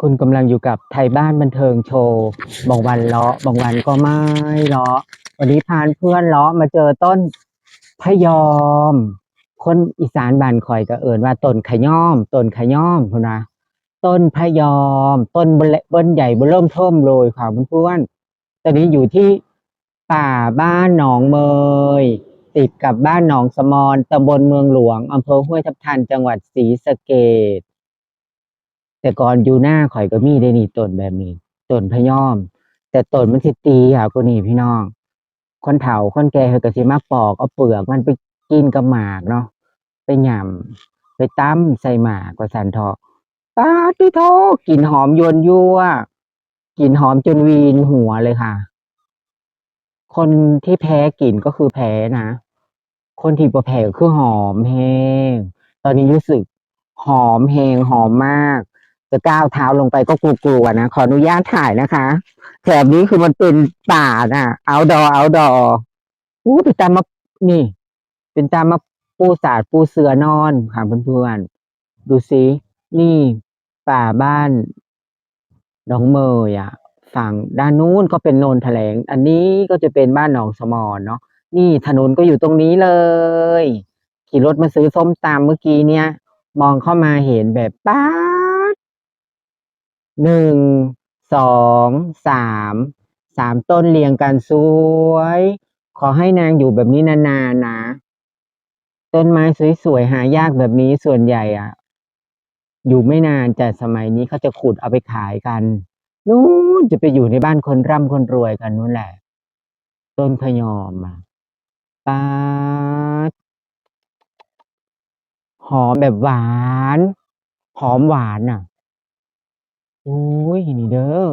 คุณกำลังอยู่กับไทยบ้านบันเทิงโชว์บางวันเลาะบางวันก็ไม่เลาะวันนี้พานเพื่อนเลาะมาเจอต้นพยอม คนอีสานบ้านคอยก็เอ่นว่าต้นขย่อมต้นขย่อมคุณนะต้นพยอม ต้นเบลเบิ้ลใหญ่เบอเริ่มทิมเลยค่ะเพื่อนตอนนี้อยู่ที่ป่าบ้านหนองเมยติดกับบ้านหนองสมอนตำบลเมืองหลวงอำเภอห้วยทับทันจังหวัดศรีสะเกษ แต่ก่อนอยู่หน้าข่อยก็มีได้นี่ต้นแบบนี้ต้นพะยอม แต่ต้นมันสิตีค่ะกว่านี้พี่น้อง คนเฒ่าคนแก่เขาก็สิมาปอกเอาเปลือกมันไปกินกับหมากเนาะไปหย่ำไปตั้มใส่หมากกว่าสันเถาะปาติโทกลิ่นหอมยวนยั่วกลิ่นหอมจนวีนหัวเลยค่ะ คนที่แพ้กลิ่นก็คือแพ้นะคนที่บ่แพ้ก็คือหอมแห้งตอนนี้รู้สึกหอมแหงหอมมาก จะก้าวเท้าลงไปก็กลัวๆนะ ขออนุญาตถ่ายนะคะแถบนี้คือมันเป็นป่าน่ะเอาดอเอาดออู้เป็นตามมานี่ เป็นตามมาปูสาดปูเสือนอนค่ะเพื่อนๆดูสินี่ป่าบ้านหนองเมยอะ ฝั่งด้านนู้นก็เป็นโนนแถลง อันนี้ก็จะเป็นบ้านหนองสมอนเนาะนี่ถนนก็อยู่ตรงนี้เลย ขี่รถมาซื้อส้มตำเมื่อกี้เนี่ย มองเข้ามาเห็นแบบป๊า หนึ่งสองสามสามต้นเรียงกันสวย ขอให้นางอยู่แบบนี้นานๆนะ ต้นไม้สวยๆหายากแบบนี้ส่วนใหญ่อะ อยู่ไม่นานแต่สมัยนี้เขาจะขุดเอาไปขายกันนู้นจะไปอยู่ในบ้านคนร่ำคนรวยกันนู้นแหละ ต้นขยอมอะปาหอมแบบหวาน หอมหวานน่ะ โอ้ยนี่เด้อ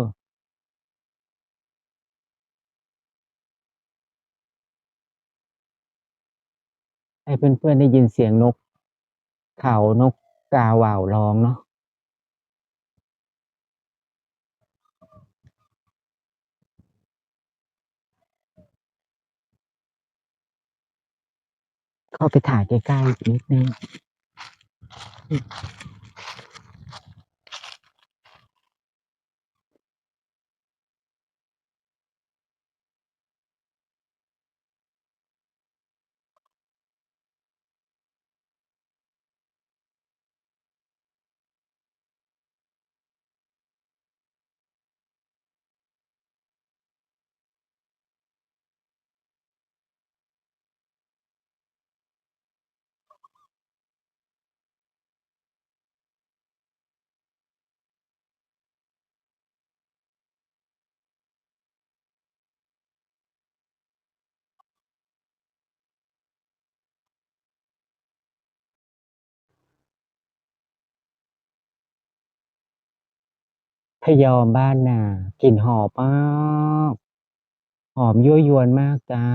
ให้เพื่อนๆได้ยินเสียงนก เขานกกาว่าวร้องเนาะเข้าไปถ่ายใกล้ๆอีกนิดนึง พยอมบ้านนากลิ่นหอมมาก หอมยั่วยวนมากจ้า